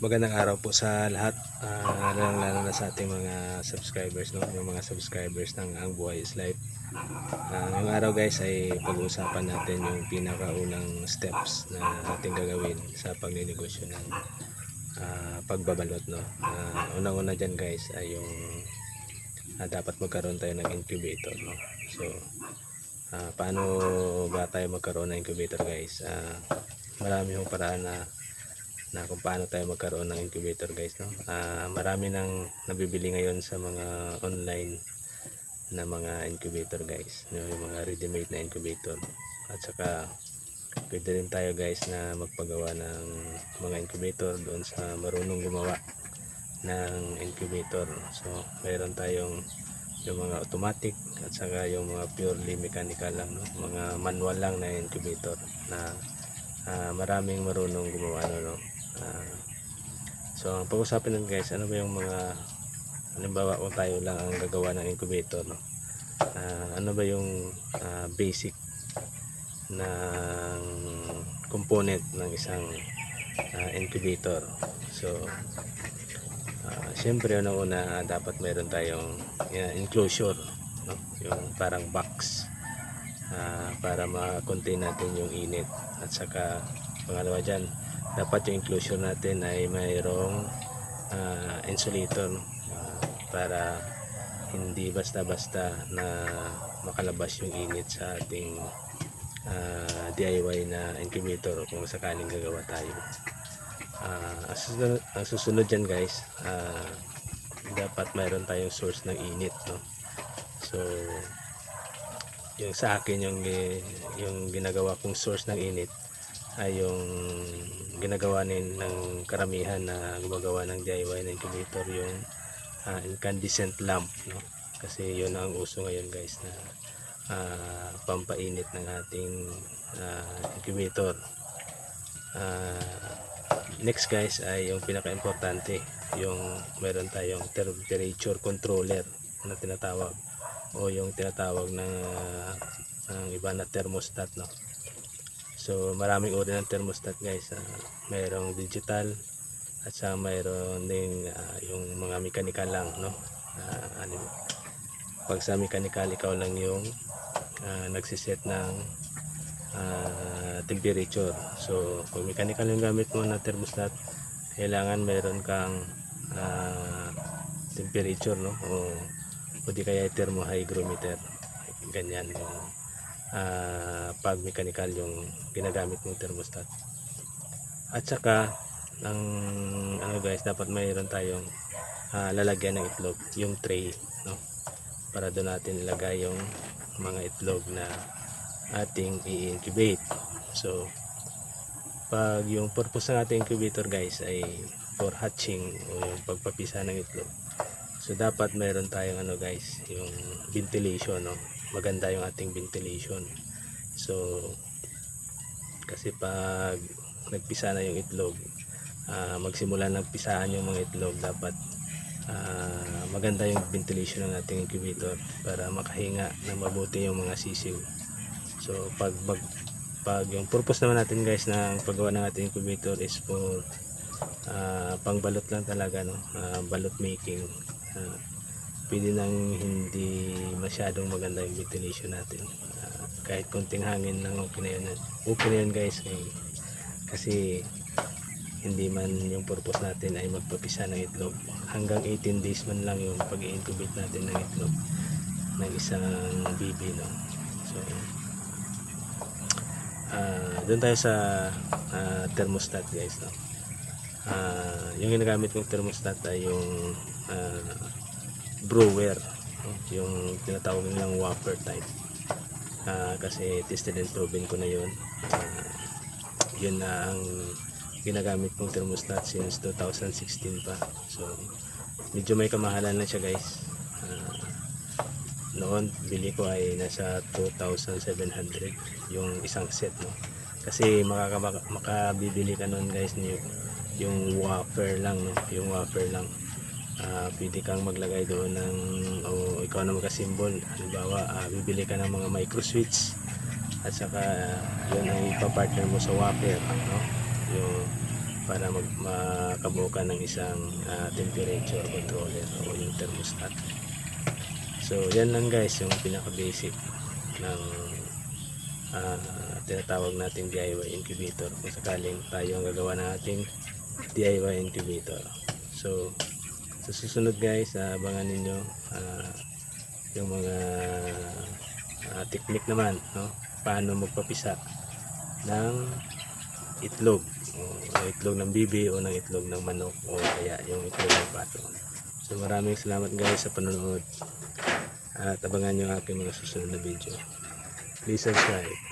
Magandang araw po sa lahat, uh, lalo, lalo na sa ating mga subscribers, no? yung mga subscribers ng Ang Buhay is Life. Uh, ngayong araw guys ay pag-uusapan natin yung pinakaunang steps na ating gagawin sa pagninegosyo ng uh, pagbabalot. No? Uh, unang-una dyan guys ay yung uh, dapat magkaroon tayo ng incubator. No? So, uh, paano ba tayo magkaroon ng incubator guys? Uh, marami yung paraan na na kung paano tayo magkaroon ng incubator guys no Ah, marami nang nabibili ngayon sa mga online na mga incubator guys no? yung mga ready made na incubator at saka pwede rin tayo guys na magpagawa ng mga incubator doon sa marunong gumawa ng incubator so mayroon tayong yung mga automatic at saka yung mga purely mechanical lang no? mga manual lang na incubator na ah, maraming marunong gumawa no, no? Ah, so ang pag-usapan nun guys ano ba yung mga halimbawa kung tayo lang ang gagawa ng incubator no? Ah, ano ba yung ah, basic na component ng isang ah, incubator? So ah, syempre una-una ah, dapat meron tayong yeah, enclosure no? yung parang box ah, para ma-contain natin yung init at saka pangalawa dyan dapat yung enclosure natin ay mayroong ah, insulator? Ah, para hindi basta-basta na makalabas yung init sa ating ah, DIY na incubator kung sakaling gagawa tayo. Ah, ang susunod, ang susunod dyan guys, ah, dapat mayroon tayong source ng init. No? So, yung sa akin yung, gi- yung ginagawa kong source ng init ay yung ginagawa nin ng karamihan na gumagawa ng DIY na incubator yung ah, incandescent lamp no? Kasi yun ang uso ngayon guys na ah, pampainit ng ating ah, incubator. Ah, next guys ay yung pinaka-importante yung meron tayong temperature controller na tinatawag o yung tinatawag ng ah, ng iba na thermostat no So maraming uri ng thermostat guys. Ah, mayroong digital at saka mayroon ding ah, yung mga mechanical lang no. Ah, ano, pag sa mechanical ikaw lang yung ah, nagsiset ng ah, temperature. So pag mechanical yung gamit mo na thermostat, kailangan mayroon kang ah, temperature no o o di kaya thermohygrometer. Ganyan yung ah, pag mechanical yung ginagamit mong thermostat. At saka ang ano guys, dapat mayroon tayong ah, lalagyan ng itlog, yung tray, no? Para doon natin ilagay yung mga itlog na ating i-incubate. So, pag yung purpose ng ating incubator guys ay for hatching o yung pagpapisa ng itlog. So, dapat mayroon tayong ano guys, yung ventilation, no? Maganda yung ating ventilation. So, kasi pag nagpisa na yung itlog, ah, magsimula nagpisaan yung mga itlog, dapat ah, maganda yung ventilation ng ating incubator para makahinga na mabuti yung mga sisiw. So, pag, pag, pag yung purpose naman natin guys ng paggawa ng ating incubator is for ah, pangbalot lang talaga, no? Ah, balot making. Ah, pwede nang hindi masyadong maganda yung ventilation natin. Ah, kahit konting hangin lang okay na yun. Okay na yun guys. Eh, kasi hindi man yung purpose natin ay magpapisa ng itlog. Hanggang 18 days man lang yung pag incubate natin ng itlog ng isang bibi. No? So, ah doon tayo sa ah, thermostat guys. No? Ah, yung ginagamit kong thermostat ay yung ah, brewer yung tinatawag nilang whopper type. Ah, kasi tested and proven ko na yun. Ah, yun na ang ginagamit kong thermostat since 2016 pa. So medyo may kamahalan na siya guys. Ah, noon bili ko ay nasa 2,700 yung isang set no? Kasi makaka makabibili ka noon guys ni yung whopper lang no? Yung whopper lang ah pwede kang maglagay doon ng o ikaw na magka-symbol halimbawa ah, bibili ka ng mga micro switch at saka yun ang ipapartner mo sa whopper no yung para mag makabuo ka ng isang ah, temperature controller o yung thermostat. So yan lang guys yung pinaka basic ng ah, tinatawag natin DIY incubator kung sakaling tayo ang gagawa ng ating DIY incubator. So sa susunod guys, abangan ninyo ah, yung mga ah, technique naman, no? Paano magpapisa ng itlog o itlog ng bibi o ng itlog ng manok o kaya yung itlog ng pato. So maraming salamat guys sa panonood at abangan nyo aking mga susunod na video. Please subscribe.